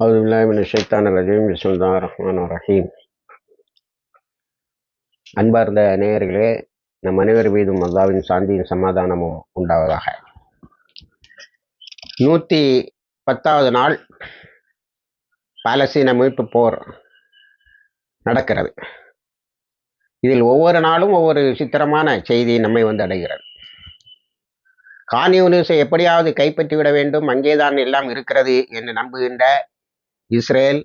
أعوذ بالله من الشيطان الرجيم بسم الله الرحمن الرحيم அன்பார்ந்த நேயர்களே நம் அனைவர் மீதும் அல்லாவின் சாந்தியும் சமாதானமும் உண்டாவதாக நூற்றி பத்தாவது நாள் பாலஸ்தீன மீட்பு போர் நடக்கிறது இதில் ஒவ்வொரு நாளும் ஒவ்வொரு விசித்திரமான செய்தி நம்மை வந்து அடைகிறது கான்யூனிஸை எப்படியாவது கைப்பற்றி விட வேண்டும் அங்கேதான் எல்லாம் இருக்கிறது என்று நம்புகின்ற இஸ்ரேல்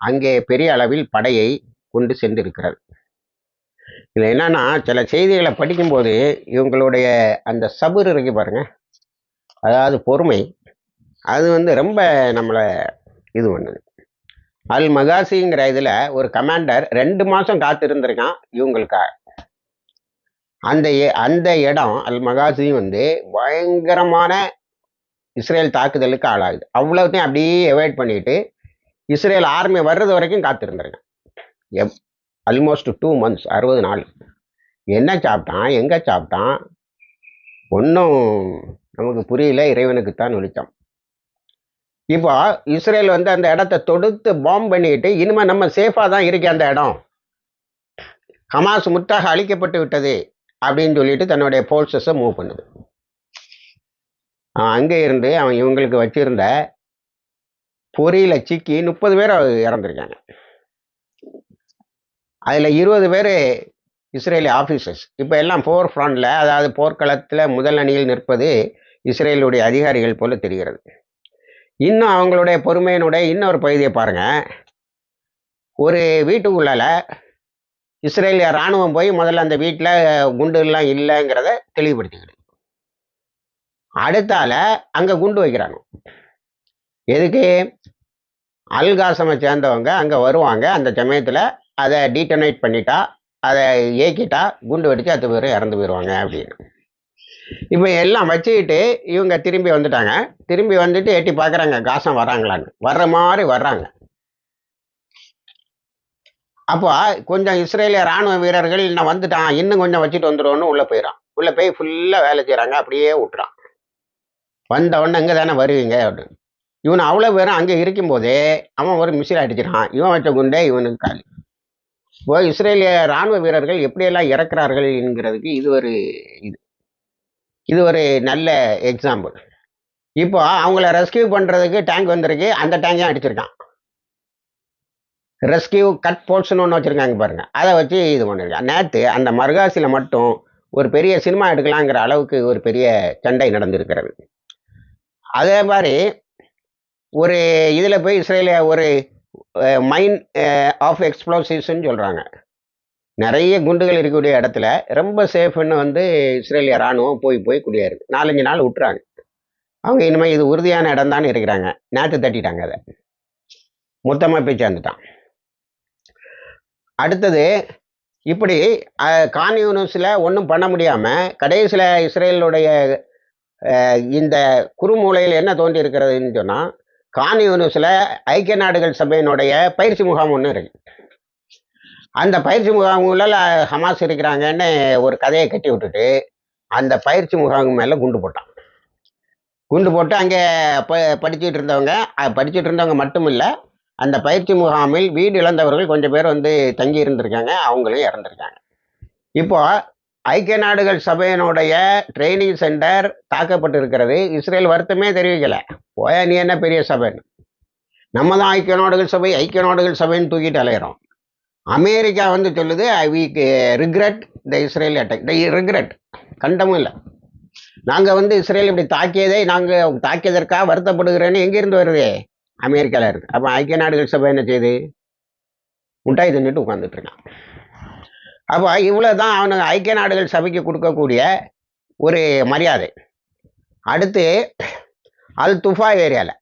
அங்கே பெரிய அளவில் படையை கொண்டு சென்றிருக்கிறது இதில் என்னன்னா சில செய்திகளை படிக்கும்போது இவங்களுடைய அந்த சபுர் இருக்கு பாருங்க. அதாவது பொறுமை. அது வந்து ரொம்ப நம்மளை இது பண்ணுது. அல் மகாசிங்கிற இதில் ஒரு கமாண்டர் ரெண்டு மாதம் காத்திருந்திருக்கான் இவங்களுக்காக அந்த அந்த இடம் அல் மகாசி வந்து பயங்கரமான இஸ்ரேல் தாக்குதலுக்கு ஆளாகுது. அவ்வளோத்தையும் அப்படியே அவாய்ட் பண்ணிட்டு இஸ்ரேல் ஆர்மி வர்றது வரைக்கும் காத்திருந்துருங்க எப் ஆல்மோஸ்ட் டூ மந்த்ஸ் அறுபது நாள். என்ன சாப்பிட்டான் எங்கே சாப்பிட்டான்? ஒன்றும் நமக்கு புரியல இறைவனுக்குத்தான் வெளிச்சம். இப்போ இஸ்ரேல் வந்து அந்த இடத்த தொடுத்து பாம்பு பண்ணிக்கிட்டு இனிமேல் நம்ம சேஃபாக தான் இருக்கு அந்த இடம். ஹமாஸ் முற்றாக அழிக்கப்பட்டு விட்டது அப்படின்னு சொல்லிட்டு தன்னுடைய ஃபோர்ஸஸை மூவ் பண்ணுது. அவன் அங்கே இருந்து அவன் இவங்களுக்கு வச்சிருந்த பொறியில் சிக்கி முப்பது பேர் இறந்துருக்காங்க. அதில் இருபது பேர் இஸ்ரேலி ஆஃபீஸர்ஸ் இப்போ எல்லாம் போர் ஃப்ரண்டில் அதாவது போர்க்களத்தில் முதல் அணியில் நிற்பது இஸ்ரேலுடைய அதிகாரிகள் போல தெரிகிறது. இன்னும் அவங்களுடைய பொறுமையினுடைய இன்னொரு பகுதியை பாருங்கள் ஒரு வீட்டுக்குள்ளால இஸ்ரேலிய இராணுவம் போய் முதல்ல அந்த வீட்டில் குண்டுலாம் இல்லைங்கிறத தெளிவுபடுத்திக்கிடு அடுத்தால அங்கே குண்டு வைக்கிறாங்க. எதுக்கு? அல்காசமை சேர்ந்தவங்க அங்கே வருவாங்க. அந்த சமயத்தில் அதை டீட்டனைட் பண்ணிட்டா அதை ஏக்கிட்டா குண்டு வெடிச்சு அத்து பேர் இறந்து போயிடுவாங்க அப்படின்னு. இப்போ எல்லாம் வச்சுக்கிட்டு இவங்க திரும்பி வந்துட்டாங்க. திரும்பி வந்துட்டு எட்டி பார்க்குறாங்க காசம் வராங்களான்னு வர்ற மாதிரி வர்றாங்க. அப்போ கொஞ்சம் இஸ்ரேலிய ராணுவ வீரர்கள் நான் வந்துட்டான் இன்னும் கொஞ்சம் வச்சுட்டு வந்துடுவோன்னு உள்ளே போயிடறான் உள்ளே போய் ஃபுல்லாக வேலை செய்கிறாங்க அப்படியே விட்டுறான். வந்த உடனே இங்கே தானே வருவீங்க அப்படின்னு. இவன் அவ்வளோ பேரும் அங்கே இருக்கும்போதே அவன் ஒரு மிசில் அடிச்சிடான் இவன் வச்ச குண்டே இவனுக்கு காலி. இப்போ இஸ்ரேலிய ராணுவ வீரர்கள் எப்படியெல்லாம் இறக்குறார்கள் என்கிறதுக்கு இது ஒரு இது. இது ஒரு நல்ல எக்ஸாம்பிள் இப்போ அவங்கள ரெஸ்கியூ பண்ணுறதுக்கு டேங்க் வந்திருக்கு. அந்த டேங்கையும் அடிச்சிருக்கான்? ரெஸ்கியூ கட் போல்ஸ்னு ஒன்று வச்சுருக்காங்க பாருங்கள் அதை வச்சு இது பண்ணிருக்கான். நேற்று அந்த மருகாசியில் மட்டும் ஒரு பெரிய சினிமா எடுக்கலாங்கிற அளவுக்கு ஒரு பெரிய சண்டை நடந்திருக்கிறது. அதே மாதிரி ஒரு இதில் போய் இஸ்ரேலிய ஒரு மைன் ஆஃப் எக்ஸ்ப்ளோசிவ்ஸ்ன்னு சொல்கிறாங்க நிறைய குண்டுகள் இருக்கக்கூடிய இடத்துல ரொம்ப சேஃப்னு வந்து இஸ்ரேலிய ராணுவம் போய் போய் குடியேறுது. நாலஞ்சு நாள் விட்டுறாங்க. அவங்க இனிமேல் இது உறுதியான இடம் தான் இருக்கிறாங்க. நேற்று தட்டிட்டாங்க அதை. மொத்தமாக போய் சேர்ந்துட்டான். அடுத்தது இப்படி கான்யூனிஸில் ஒன்றும் பண்ண முடியாமல் கடைசியில் இஸ்ரேலுடைய இந்த குறுமூலையில் என்ன தோன்றி இருக்கிறதுன்னு சொன்னால் கான் யூனிவர்ஸில் ஐக்கிய நாடுகள் சபையினுடைய பயிற்சி முகாம் ஒன்று இருக்கு. அந்த பயிற்சி முகாம்களில் ஹமாஸ் இருக்கிறாங்கன்னு ஒரு கதையை கட்டி விட்டுட்டு அந்த பயிற்சி முகாம் மேலே குண்டு போட்டான். குண்டு போட்டு அங்கே ப படிச்சுட்டு இருந்தவங்க படிச்சுட்டு இருந்தவங்க மட்டும் இல்லை அந்த பயிற்சி முகாமில் வீடு இழந்தவர்கள் கொஞ்சம் பேர் வந்து தங்கி இருந்திருக்காங்க அவங்களும் இறந்துருக்காங்க. இப்போ ஐக்கிய நாடுகள் சபையினுடைய ட்ரைனிங் சென்டர் தாக்கப்பட்டு இருக்கிறது இஸ்ரேல் வருத்தமே தெரிவிக்கலை. போயா நீ என்ன பெரிய சபைன்னு? நம்ம தான் ஐக்கிய நாடுகள் சபை ஐக்கிய நாடுகள் சபைன்னு தூக்கிட்டு அலையிறோம். அமெரிக்கா வந்து சொல்லுது I we regret the Israel attack the regret கண்டமும் இல்லை. நாங்கள் வந்து இஸ்ரேல் இப்படி தாக்கியதை நாங்கள் தாக்கியதற்காக வருத்தப்படுகிறேன்னு எங்கேருந்து வருது? அமெரிக்காவில் இருக்குது அப்போ ஐக்கிய நாடுகள் சபை என்ன செய்யுது முட்டாய் தின்னுட்டு உட்காந்துட்டு இருக்கான் அப்போ இவ்வளோ தான் அவனுக்கு ஐக்கிய நாடுகள் சபைக்கு கொடுக்கக்கூடிய ஒரு மரியாதை. அடுத்து அல் துஃபா ஏரியாவில்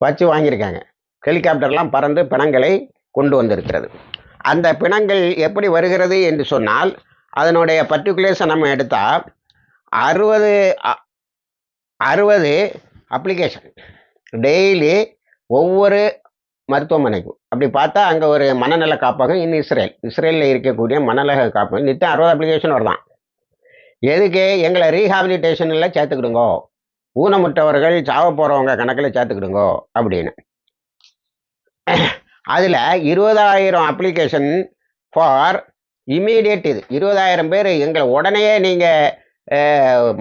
வச்சு வாங்கியிருக்காங்க. ஹெலிகாப்டர்லாம் பறந்து பிணங்களை கொண்டு வந்திருக்கிறது. அந்த பிணங்கள் எப்படி வருகிறது என்று சொன்னால் அதனுடைய பர்டிகுலேஷன் நம்ம எடுத்தால் அறுபது அறுபது அப்ளிகேஷன் டெய்லி ஒவ்வொரு மருத்துவமனைக்கும். அப்படி பார்த்தா அங்கே ஒரு மனநல காப்பகம் இன் இஸ்ரேல். இஸ்ரேலில் இருக்கக்கூடிய மனநல காப்பகம் நித்தம் அறுபது அப்ளிகேஷன் வருதான். எதுக்கு? எங்களை ரீஹாபிலிட்டேஷனில் சேர்த்துக்கிடுங்கோ. ஊனமுற்றவர்கள் சாவ போகிறவங்க கணக்கில் சேர்த்துக்கிடுங்கோ அப்படின்னு. அதில் இருபதாயிரம் அப்ளிகேஷன் ஃபார் இமீடியட் இது. இருபதாயிரம் பேர் எங்களை உடனே நீங்கள்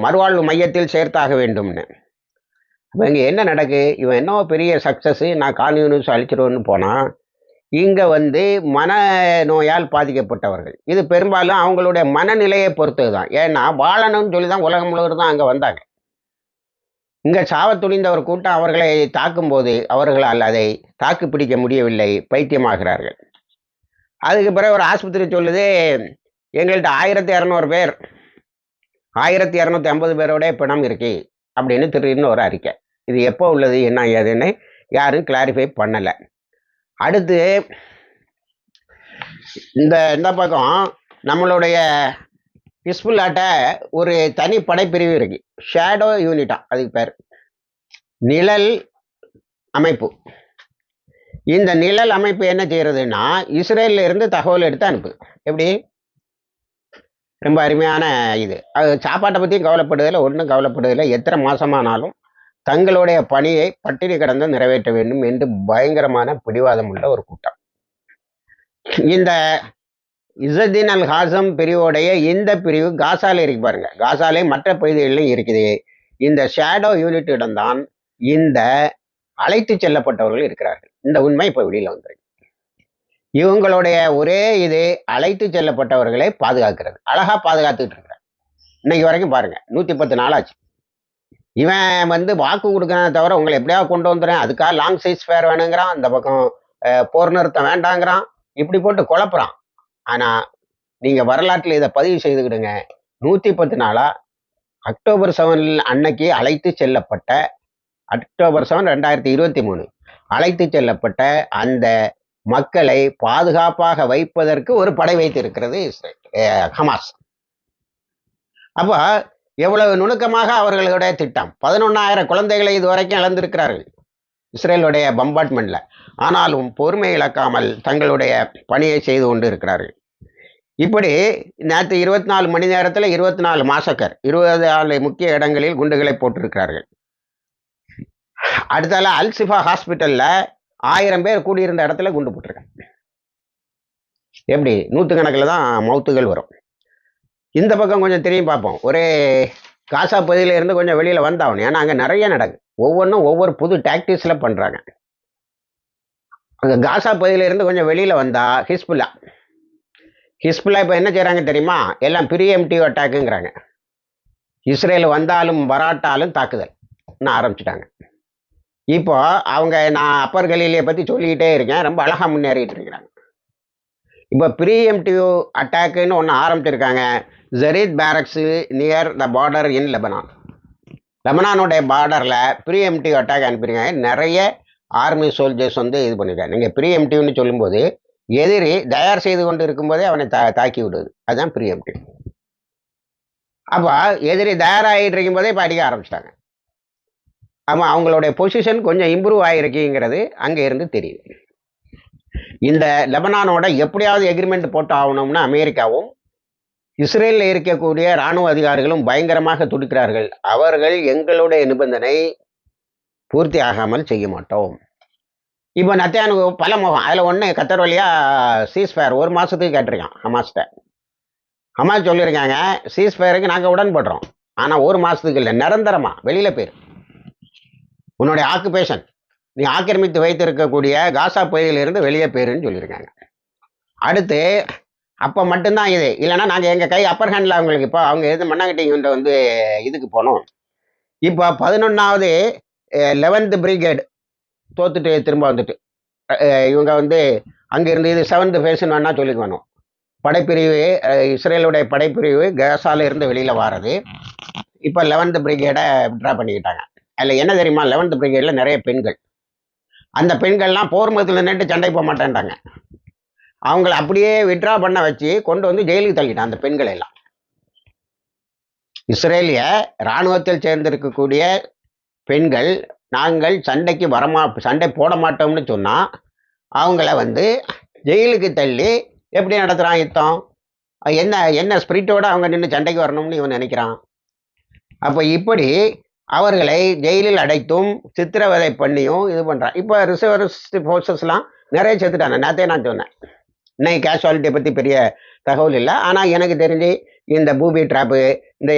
மறுவாழ்வு மையத்தில் சேர்த்தாக வேண்டும்னு. இப்போ இங்கே என்ன நடக்கு? இவன் என்ன பெரிய சக்ஸஸ்ஸு நான் கான்யூனிஸ் அழிச்சிடுவேன்னு போனால் இங்கே வந்து மன நோயால் பாதிக்கப்பட்டவர்கள். இது பெரும்பாலும் அவங்களுடைய மனநிலையை பொறுத்தது தான் ஏன்னா வாழணும்னு சொல்லி தான் உலகம் முழுவதும் தான் அங்கே வந்தாங்க. இங்கே சாவ கூட்டம் அவர்களை தாக்கும்போது அவர்களால் அதை தாக்கு பிடிக்க முடியவில்லை பைத்தியமாகிறார்கள். அதுக்கு பிறகு ஒரு ஆஸ்பத்திரி சொல்லுது எங்கள்கிட்ட ஆயிரத்தி இரநூறு பேர் ஆயிரத்தி இரநூத்தி ஐம்பது பேரோடைய பிணம் இருக்கு அப்படின்னு திடீர்னு ஒரு அறிக்கை. இது எப்போ உள்ளது என்ன ஏதுன்னு யாரும் கிளாரிஃபை பண்ணலை. அடுத்து இந்த இந்த பக்கம் நம்மளுடைய ஹிஸ்புல்லாட்ட ஒரு தனி படைப்பிரிவு இருக்கு. ஷேடோ யூனிட்டா அதுக்கு பேர். நிழல் அமைப்பு. இந்த நிழல் அமைப்பு என்ன செய்யறதுன்னா இஸ்ரேலில் இருந்து தகவல் எடுத்து அனுப்பு. எப்படி? ரொம்ப அருமையான இது. அது சாப்பாட்டை பற்றியும் கவலைப்படுதில்லை ஒன்றும் கவலைப்படுதில்லை எத்தனை மாதமானாலும் தங்களுடைய பணியை பட்டினி கடந்து நிறைவேற்ற வேண்டும் என்று பயங்கரமான பிடிவாதம் உள்ள ஒரு கூட்டம். இந்த இசதீன் அல் ஹாசம் பிரிவோடைய இந்த பிரிவு காசாலே இருக்கு பாருங்க. காசாலே மற்ற பகுதிகளிலும் இருக்குது. இந்த ஷேடோ யூனிட்டிடம்தான் இந்த அழைத்து செல்லப்பட்டவர்கள் இருக்கிறார்கள். இந்த உண்மை இப்போ வெளியில் வந்துருக்கு. இவங்களுடைய ஒரே இது அழைத்து செல்லப்பட்டவர்களை பாதுகாக்கிறது. அழகா பாதுகாத்துக்கிட்டு இருக்கிறார். இன்னைக்கு வரைக்கும் பாருங்க. நூத்தி பத்து நாளாச்சு இவன் வந்து வாக்கு கொடுக்கறத தவிர உங்களை எப்படியாவது கொண்டு வந்துடுறேன்? அதுக்காக லாங் சைஸ் ஃபேர் வேணுங்கிறான். அந்த பக்கம் போர் நிறுத்தம் வேண்டாங்கிறான். இப்படி போட்டு குழப்புறான். ஆனால் நீங்கள் வரலாற்றில் இதை பதிவு செய்துக்கிடுங்க. நூற்றி பத்து நாளாக அக்டோபர் செவன் அன்னைக்கு அழைத்து செல்லப்பட்ட அக்டோபர் செவன் ரெண்டாயிரத்தி இருபத்தி மூணு அழைத்து செல்லப்பட்ட அந்த மக்களை பாதுகாப்பாக வைப்பதற்கு ஒரு படை வைத்திருக்கிறது இஸ்ரேல் ஹமாஸ். அப்போ எவ்வளவு நுணுக்கமாக அவர்களுடைய திட்டம்? பதினொன்னாயிரம் குழந்தைகளை இதுவரைக்கும் இழந்திருக்கிறார்கள். இஸ்ரேலுடைய பம்பார்ட்மெண்ட்ல ஆனாலும் பொறுமை இழக்காமல் தங்களுடைய பணியை செய்து கொண்டு இருக்கிறார்கள் இப்படி நேற்று இருபத்தி நாலு மணி நேரத்தில் இருபத்தி நாலு மாசக்கர் இருபது நாலு முக்கிய இடங்களில் குண்டுகளை போட்டிருக்கிறார்கள். அடுத்தால அல்சிஃபா ஹாஸ்பிட்டல்ல ஆயிரம் பேர் கூடியிருந்த இடத்துல குண்டு போட்டிருக்காங்க. எப்படி? நூற்றுக்கணக்கில் தான் மவுத்துகள் வரும். இந்த பக்கம் கொஞ்சம் திரும்பி பார்ப்போம். ஒரே காசா பகுதியில இருந்து கொஞ்சம் வெளியில் வந்தாகணும். ஏன்னா அங்கே நிறைய நடக்குது. ஒவ்வொன்றும் ஒவ்வொரு புது டாக்டிக்ஸில் பண்ணுறாங்க அங்கே காசா பகுதியில இருந்து கொஞ்சம் வெளியில் வந்தால் ஹிஸ்புல்லா. ஹிஸ்புல்லா இப்போ என்ன செய்கிறாங்க தெரியுமா? எல்லாம் ப்ரீஎம்டிவ் அட்டாக்குங்கிறாங்க இஸ்ரேல் வந்தாலும் வராட்டாலும் தாக்குதல். ஆரம்பிச்சிட்டாங்க. இப்போ அவங்க நான் அப்பர் கலீலியை பற்றி சொல்லிக்கிட்டே இருக்கேன். ரொம்ப அழகாக முன்னேறிட்டு இருக்கிறாங்க. இப்போ ப்ரீஎம்டிவ் அட்டாக்குன்னு ஒன்று ஆரம்பிச்சிருக்காங்க. Zarit barracks near the border in Lebanon லெபனானுடைய பார்டரில் ப்ரீஎம்டிவ் அட்டாக் அனுப்பியிருக்காங்க. நிறைய ஆர்மி சோல்ஜர்ஸ் வந்து இது பண்ணியிருக்காங்க. நீங்கள் ப்ரீஎம்டிவ்னு சொல்லும்போது எதிரி தயார் செய்து கொண்டு இருக்கும்போதே அவனை தா தாக்கி விடுது. அதுதான் ப்ரீஎம்டிவ் அப்போ எதிரி தயாராகிட்டு இருக்கும்போதே இப்போ அடிக்க ஆரம்பிச்சிட்டாங்க. ஆமாம் அவங்களுடைய பொசிஷன் கொஞ்சம் இம்ப்ரூவ் ஆகிருக்குங்கிறது அங்கே இருந்து தெரியுது. இந்த லெபனானோட எப்படியாவது எக்ரிமெண்ட் போட்டு ஆகணும்னு அமெரிக்காவும் இஸ்ரேலில் இருக்கக்கூடிய இராணுவ அதிகாரிகளும் பயங்கரமாக துடிக்கிறார்கள். அவர்கள் எங்களுடைய நிபந்தனை பூர்த்தி ஆகாமல் செய்ய மாட்டோம். இப்போ நத்தியானு பல முகம் அதில் ஒன்று கத்தர் வழியா சீஸ்ஃபயர் ஒரு மாதத்துக்கு கேட்டிருக்கான் ஹமாஸ்கிட்ட. ஹமாஸ் சொல்லியிருக்காங்க சீஸ்ஃபயருக்கு நாங்கள் உடன்படுறோம். ஆனால் ஒரு மாதத்துக்கு இல்லை நிரந்தரமாக வெளியில் போயிரு. உன்னுடைய ஆக்குபேஷன் நீ ஆக்கிரமித்து வைத்திருக்கக்கூடிய காசா பகுதியிலிருந்து வெளியே போயிருன்னு சொல்லியிருக்காங்க. அடுத்து அப்போ மட்டும்தான் இது. இல்லைன்னா நாங்கள் எங்கள் கை அப்பர் ஹேண்டில் அவங்களுக்கு இப்போ அவங்க எது மண்ணாங்கட்டிங்கிட்ட வந்து இதுக்கு போனோம். இப்போ பதினொன்றாவது லெவன்த்து பிரிகேட் தோத்துட்டு திரும்ப வந்துட்டு. இவங்க வந்து அங்கேருந்து இது செவன்த் ஃபேஸ்ன்னு வேணால் சொல்லிக்க வேணும். படைப்பிரிவு இஸ்ரேலுடைய படைப்பிரிவு கேசால இருந்து வெளியில் வாரது. இப்போ லெவன்த் பிரிகேடை ட்ரா பண்ணிக்கிட்டாங்க. அதில் என்ன தெரியுமா? லெவன்த் பிரிகேடில் நிறைய பெண்கள். அந்த பெண்கள்லாம் போர் மதத்தில் நின்று சண்டை போக மாட்டேன்ட்டாங்க. அவங்கள அப்படியே விட்ரா பண்ண வச்சு கொண்டு வந்து ஜெயிலுக்கு தள்ளிட்டான் அந்த பெண்கள் எல்லாம். இஸ்ரேலிய இராணுவத்தில் சேர்ந்திருக்கக்கூடிய பெண்கள் நாங்கள் சண்டைக்கு வரமா சண்டை போட மாட்டோம்னு சொன்னால் அவங்கள வந்து ஜெயிலுக்கு தள்ளி எப்படி நடத்துகிறான் யுத்தம்? என்ன என்ன ஸ்பிரிட்டோடு அவங்க நின்று சண்டைக்கு வரணும்னு இவன் நினைக்கிறான்? அப்போ இப்படி அவர்களை ஜெயிலில் அடைத்தும் சித்திரவதை பண்ணியும் இது பண்ணுறான் இப்போ ரிசர்வரிஸ்ட் ஃபோர்ஸஸ்லாம் நிறைய செத்துட்டாங்க நேற்றே நான் சொன்னேன். இன்னைக்கு கேஷுவாலிட்டியை பற்றி பெரிய தகவல் இல்லை. ஆனால் எனக்கு தெரிஞ்சு இந்த பூபி ட்ராப்பு இந்த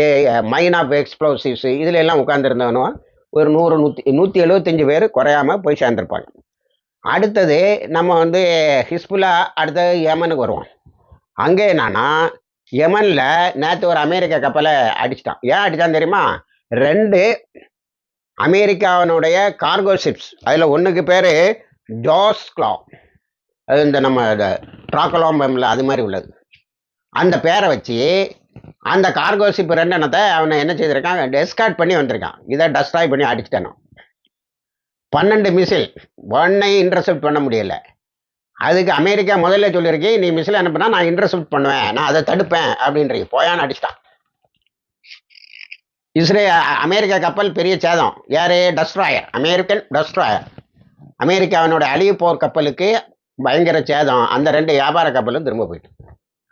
மைன் ஆஃப் எக்ஸ்ப்ளோசிவ்ஸ் இதில் எல்லாம் உட்காந்துருந்தவனும் ஒரு நூறு நூற்றி நூற்றி எழுபத்தஞ்சு பேர் குறையாம போய் சேர்ந்துருப்பாங்க. அடுத்தது நம்ம வந்து ஹிஸ்புல்லா அடுத்தது யமனுக்கு வருவோம். அங்கே என்னன்னா யமனில் நேற்று ஒரு அமெரிக்க கப்பலை அடிச்சிட்டான். ஏன் அடித்தான் தெரியுமா? ரெண்டு அமெரிக்காவினுடைய கார்கோ ஷிப்ஸ் அதில் ஒன்றுக்கு பேர் ஜோஸ்க்லா அது இந்த நம்ம ட்ராக்கலாம்பம்ல அது மாதிரி உள்ளது. அந்த பேரை வச்சு அந்த கார்கோ ஷிப் ரெண்டு அவனை என்ன செய்திருக்கான் டெஸ்கார்ட் பண்ணி வந்திருக்கான். இதை டஸ்ட்ராய் பண்ணி அடிச்சுட்டானோ. பன்னெண்டு மிசில் ஒன்னை இன்டர்செப்ட் பண்ண முடியல. அதுக்கு அமெரிக்கா முதல்ல சொல்லியிருக்கேன் நீ மிசில் அனுப்புனா நான் இன்டர்செப்ட் பண்ணுவேன் நான் அதை தடுப்பேன் அப்படின்றீங்க. போயான்னு அடிச்சிட்டான். இஸ்ரே அமெரிக்கா கப்பல் பெரிய சேதம். யாரு? டஸ்ட்ராயர். American destroyer. அமெரிக்காவினோட அழிவு போர் கப்பலுக்கு பயங்கர சேதம். அந்த ரெண்டு வியாபார கப்பலும் திரும்ப போயிட்டு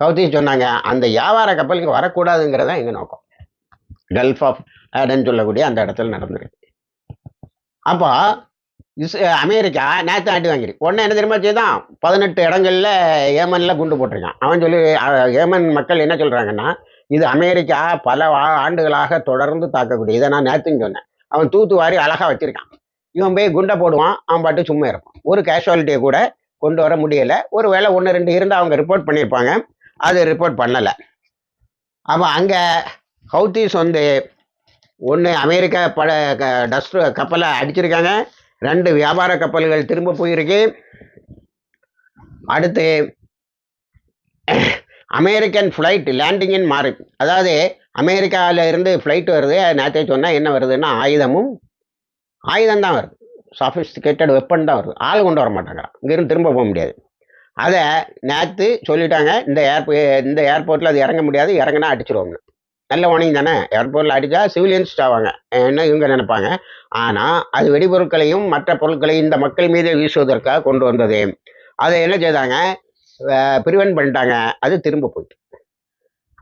கௌதி சொன்னாங்க அந்த வியாபார கப்பல் இங்கே வரக்கூடாதுங்கிறது தான் எங்கள் நோக்கம்? கல்ஃப் ஆஃப் ஆடன் சொல்லக்கூடிய அந்த இடத்துல நடந்திருக்கு. அப்போ இஸ் அமெரிக்கா நேற்று ஆட்டி வாங்கிடு ஒன்று என்ன தெரியுமா செய்தான்? பதினெட்டு இடங்களில் ஏமனில் குண்டு போட்டிருக்கான். அவன் சொல்லி ஏமன் மக்கள் என்ன சொல்கிறாங்கன்னா இது அமெரிக்கா பல ஆண்டுகளாக தொடர்ந்து தாக்கக்கூடிய இதை நான் நேற்றுன்னு சொன்னேன். அவன் தூத்து வாரி அழகாக வச்சிருக்கான். இவன் போய் குண்டை போடுவான் அவன் பாட்டு சும்மா இருப்பான். ஒரு கேஷுவாலிட்டியை கூட கொண்டு வர முடியலை. ஒரு வேளை ஒன்று ரெண்டு இருந்தால் அவங்க ரிப்போர்ட் பண்ணியிருப்பாங்க. அது ரிப்போர்ட் பண்ணலை. அப்போ அங்கே ஹவுத்தீஸ் வந்து ஒன்று அமெரிக்கா பட டஸ்ட் கப்பலை அடிச்சிருக்காங்க. ரெண்டு வியாபார கப்பல்கள் திரும்ப போயிருக்கு. அடுத்து அமெரிக்கன் ஃப்ளைட் லேண்டிங் இன் மாறி. அதாவது அமெரிக்காவில் இருந்து ஃப்ளைட் வருது. நேற்றே சொன்னால் என்ன வருதுன்னா ஆயுதமும் ஆயுதம் தான் வருது. சாஃபிஸ்டிகேட்டட் வெப்பன் தான் வருது. ஆள் கொண்டு வர மாட்டாங்க இங்கேருந்து திரும்ப போக முடியாது. அதை நேற்று சொல்லிட்டாங்க இந்த ஏர்போ இந்த ஏர்போர்ட்டில் அது இறங்க முடியாது. இறங்கினா அடிச்சிருவோம்னு நல்ல வார்னிங் தானே? ஏர்போர்ட்டில் அடித்தா சிவிலியன்ஸ் ஆவாங்க என்ன இவங்க நினைப்பாங்க? ஆனால் அது வெடிபொருட்களையும் மற்ற பொருட்களையும் இந்த மக்கள் மீது வீசுவதற்காக கொண்டு வந்தது. அதை என்ன செய்தாங்க? பிரிவன் பண்ணிட்டாங்க. அது திரும்ப போயிட்டு.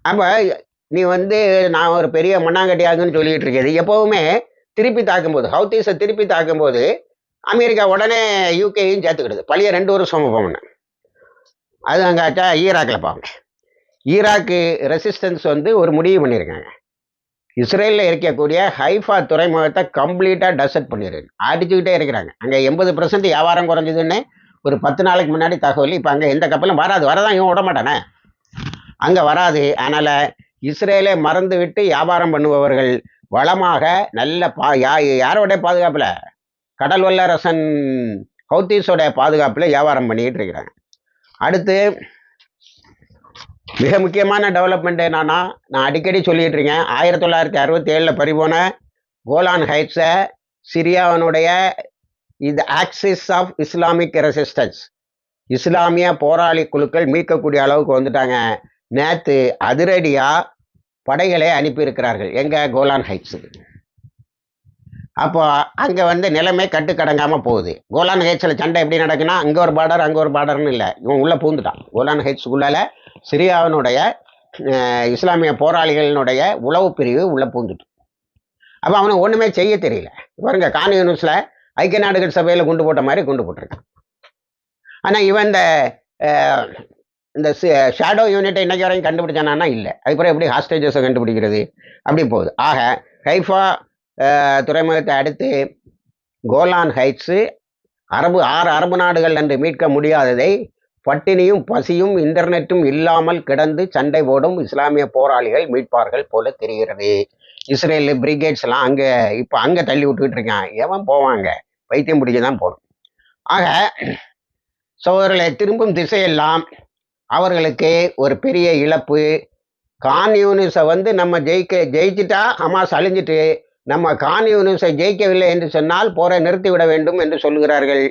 அப்போ நீ வந்து நான் ஒரு பெரிய மண்ணாங்கட்டியாகுன்னு சொல்லிட்டு இருக்கிறது. எப்போவுமே திருப்பி தாக்கும்போது ஹவுத்தீஸை திருப்பி தாக்கும்போது அமெரிக்கா உடனே யூகேயும் சேர்த்துக்கிடுது. பழைய ரெண்டு வருஷம் போகணும் அது அங்காச்சா ஈராக்கில் பாருங்க ஈராக்கு ரெசிஸ்டன்ஸ் வந்து ஒரு முடிவு பண்ணியிருக்காங்க. இஸ்ரேலில் இருக்கக்கூடிய ஹைஃபா துறைமுகத்தை கம்ப்ளீட்டாக டசட் பண்ணிடுறாங்க அடிச்சுக்கிட்டே இருக்கிறாங்க. அங்கே எண்பது பர்சன்ட் வியாபாரம் குறைஞ்சதுன்னு ஒரு பத்து நாளைக்கு முன்னாடி தகவல் இப்போ அங்கே எந்த கப்பலும் வராது. வரதான் இவன் விடமாட்டானே? அங்கே வராது. அதனால் இஸ்ரேலை மறந்து விட்டு வியாபாரம் பண்ணுபவர்கள் வளமாக நல்ல பா யா யாரோடைய பாதுகாப்பில்? கடல் வல்லரசன் ஹவுத்தீஸோடைய பாதுகாப்பில் வியாபாரம் பண்ணிக்கிட்டு இருக்கிறாங்க. அடுத்து மிக முக்கியமான டெவலப்மெண்ட் என்னன்னா நான் அடிக்கடி சொல்லிட்டு இருக்கேன். ஆயிரத்தி தொள்ளாயிரத்தி அறுபத்தி ஏழில் பறிபோன கோலான் ஹைட்ஸை சிரியாவனுடைய இது ஆக்சிஸ் ஆஃப் இஸ்லாமிக் ரெசிஸ்டன்ஸ் இஸ்லாமிய போராளி குழுக்கள் மீட்கக்கூடிய அளவுக்கு வந்துட்டாங்க. நேற்று அதிரடியாக படைகளை அனுப்பியிருக்கிறார்கள். எங்கள் கோலான் ஹைட்ஸுக்கு அப்போ அங்கே வந்து நிலைமை கட்டுக்கடங்காமல் போகுது. கோலான் ஹைட்ஸில் சண்டை எப்படி நடக்குன்னா அங்கே ஒரு பார்டர் அங்கே ஒரு பார்டர்னு இல்லை. இவன் உள்ளே பூந்துட்டான். கோலான் ஹைட்ஸுக்குள்ளால சிரியாவினுடைய இஸ்லாமிய போராளிகளினுடைய உளவு பிரிவு உள்ளே பூந்துட்டு. அப்போ அவனுக்கு ஒன்றுமே செய்ய தெரியல. பாருங்க கான் யூனிவர்ஸில் ஐக்கிய நாடுகள் சபையில் குண்டு போட்ட மாதிரி குண்டு போட்டிருக்கான். ஆனால் இவன் இந்த இந்த ஷேடோ யூனிட்டை இன்னைக்கு வரையும் கண்டுபிடிச்சானா இல்லை. அதுக்கப்புறம் எப்படி ஹாஸ்டேஜஸை கண்டுபிடிக்கிறது? அப்படி போகுது. ஆக ஹைஃபா துறைமுகத்தை அடுத்து கோலான் ஹைட்ஸு அரபு ஆறு அரபு நாடுகள் என்று மீட்க முடியாததை பட்டினியும் பசியும் இன்டர்நெட்டும் இல்லாமல் கிடந்து சண்டை போடும் இஸ்லாமிய போராளிகள் மீட்பார்கள் போல தெரிகிறது. இஸ்ரேல் பிரிகேட்ஸ்லாம் அங்கே இப்போ அங்கே தள்ளி விட்டுக்கிட்டு இருக்கான். எவன் போவாங்க? வைத்தியம் பிடிக்க தான் போகணும் ஆக சோதரர்களை திரும்பும் திசையெல்லாம் அவர்களுக்கு ஒரு பெரிய இழப்பு. கான்யூனிஸை வந்து நம்ம ஜெயிக்க ஜெயிச்சிட்டா ஹமாஸ் அழிஞ்சிட்டு நம்ம கான்யூனிஸை ஜெயிக்கவில்லை என்று சொன்னால் போரை நிறுத்திவிட வேண்டும் என்று சொல்கிறார்கள்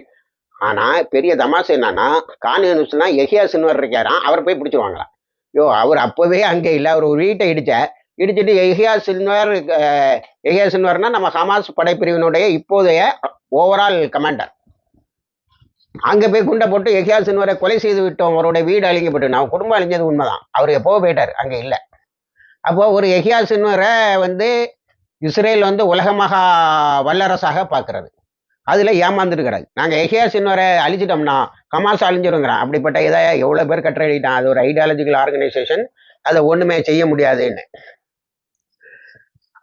ஆனால் பெரிய தமாசு என்னன்னா கான்யூனிஸ்னா எஹியா சின்வர் இருக்காராம் அவர் போய் பிடிச்சிருவாங்களாம். யோ அவர் அப்போவே அங்கே இல்லை. அவர் ஒரு வீட்டை இடித்த இடிச்சிட்டு எஹியா சின்வர் எஹியா சின்வர்னா நம்ம ஹமாஸ் படைப்பிரிவினுடைய இப்போதைய ஓவரால் கமாண்டர் அங்கே போய் குண்டை போட்டு எஹியா சின்வரை கொலை செய்து விட்டோம். அவருடைய வீடு அழிஞ்சப்பட்டு நான் குடும்பம் அழிஞ்சது உண்மைதான். அவர் எப்போ போயிட்டார். அங்கே இல்லை. அப்போ ஒரு எஹியா சின்வரை வந்து இஸ்ரேல் வந்து உலகமகா வல்லரசாக பார்க்கறது. அதில் ஏமாந்துருக்கிறாங்க நாங்கள் எஹியா சின்வரை அழிச்சிட்டோம்னா ஹமாஸ் அழிஞ்சிருங்கிறான். அப்படிப்பட்ட இதை எவ்வளோ பேர் கட்டளையிட்டான். அது ஒரு ஐடியாலஜிக்கல் ஆர்கனைசேஷன் அதை ஒன்றுமே செய்ய முடியாதுன்னு.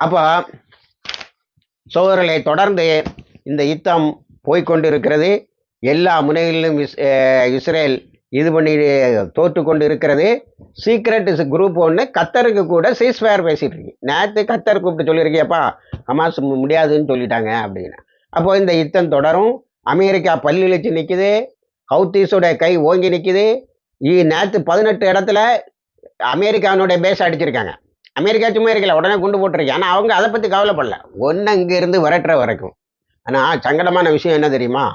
அப்போ சோதரர்களை தொடர்ந்து இந்த யுத்தம் போய்கொண்டிருக்கிறது. எல்லா முனைகளிலும் இஸ் இஸ்ரேல் இது பண்ணி தோற்று கொண்டு இருக்கிறது சீக்ரெட் குரூப் ஒன்று கத்தருக்கு கூட சீஸ்ஃபயர் பேசிட்டு இருக்கு. நேற்று கத்தர் கூப்பிட்டு சொல்லியிருக்கியப்பா ஹமாஸ் முடியாதுன்னு சொல்லிட்டாங்க அப்படின்னு. அப்போ இந்த யுத்தம் தொடரும். அமெரிக்கா பல்லிழிச்சு நிற்குது ஹவுத்தீஸோட கை ஓங்கி நிற்குது நேற்று பதினெட்டு இடத்துல அமெரிக்கானுடைய பேஸ் அடிச்சிருக்காங்க. அமெரிக்கா சும்மா இருக்கல உடனே குண்டு போட்டிருக்கு. ஆனால் அவங்க அதை பற்றி கவலைப்படல. ஒன்று இருந்து விரட்டுற வரைக்கும். ஆனால் சங்கடமான விஷயம் என்ன தெரியுமா?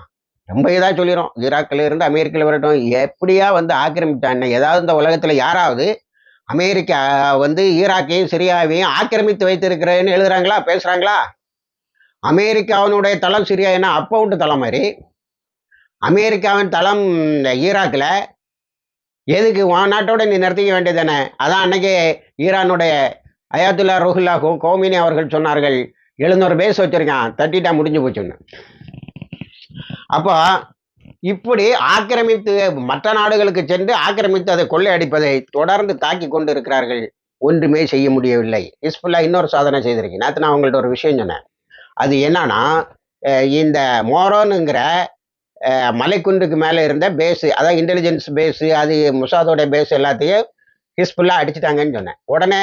ரொம்ப இதாக சொல்லிடும் ஈராக்கில் இருந்து அமெரிக்காவில் வரட்டும். எப்படியா வந்து ஆக்கிரமித்தான்னு ஏதாவது இந்த உலகத்தில் யாராவது அமெரிக்கா வந்து ஈராக்கையும் சிரியாவையும் ஆக்கிரமித்து வைத்திருக்கிறேன்னு எழுதுறாங்களா? பேசுகிறாங்களா அமெரிக்காவினுடைய தளம் சிரியா என்ன? அப்பவுண்டு தளம் மாதிரி. அமெரிக்காவின் தளம் ஈராக்கில் எதுக்கு உன் நாட்டோட நீ நிறுத்திக்க வேண்டியதானே அதான் அன்னைக்கு ஈரானுடைய அயாத்துல்லா ருஹுல்லா கோமினி அவர்கள் சொன்னார்கள். எழுநூறு பேஸ் வச்சிருக்கான். தட்டிட்டா முடிஞ்சு போச்சுன்னு. அப்போ இப்படி ஆக்கிரமித்து மற்ற நாடுகளுக்கு சென்று ஆக்கிரமித்து அதை கொள்ளையடிப்பதை தொடர்ந்து தாக்கி கொண்டு இருக்கிறார்கள் ஒன்றுமே செய்ய முடியவில்லை. ஹிஸ்புல்லா இன்னொரு சாதனை செய்திருக்கேன். நேற்று நான் அவங்கள்ட்ட ஒரு விஷயம் சொன்னேன். அது என்னன்னா இந்த மோரோனுங்கிற மலைக்குன்றுக்கு மேலே இருந்த பேஸு அதாவது இன்டெலிஜென்ஸ் பேஸு அது முசாதோட பேஸ் எல்லாத்தையும் ஹிஸ்புல்லாக அடிச்சிட்டாங்கன்னு சொன்னேன். உடனே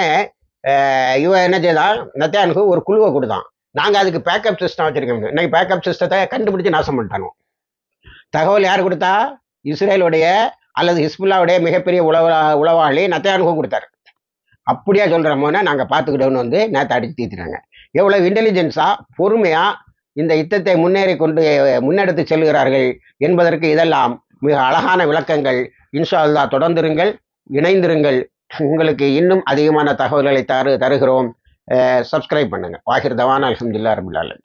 இவன் என்ன செய்தான் நத்தியானுக்கு ஒரு குழுவை கொடுத்தான். நாங்கள் அதுக்கு பேக்கப் சிஸ்டம் வச்சுருக்கோம். இன்னைக்கு பேக்கப் சிஸ்டத்தை கண்டுபிடிச்சி நாசம் பண்ணிட்டானோ? தகவல் யார் கொடுத்தா? இஸ்ரேலுடைய அல்லது ஹிஸ்புல்லாவுடைய மிகப்பெரிய உளவ உளவாளி நத்தியானுக்கும் கொடுத்தாரு. அப்படியா சொல்கிறோமோன்னா நாங்கள் பார்த்துக்கிட்டோன்னு வந்து நேற்று அடித்து தீர்த்துறாங்க எவ்வளோ இன்டெலிஜென்ஸாக பொறுமையாக இந்த யுத்தத்தை முன்னேறி கொண்டு முன்னெடுத்து செல்கிறார்கள் என்பதற்கு இதெல்லாம் மிக அழகான விளக்கங்கள். இன்ஷா அல்லாஹ் தொடர்ந்திருங்கள் இணைந்திருங்கள். உங்களுக்கு இன்னும் அதிகமான தகவல்களை தரு தருகிறோம். சப்ஸ்கிரைப் பண்ணுங்கள் வாகிர் தவான் அலமதுல்லா ரபுல்லாலன்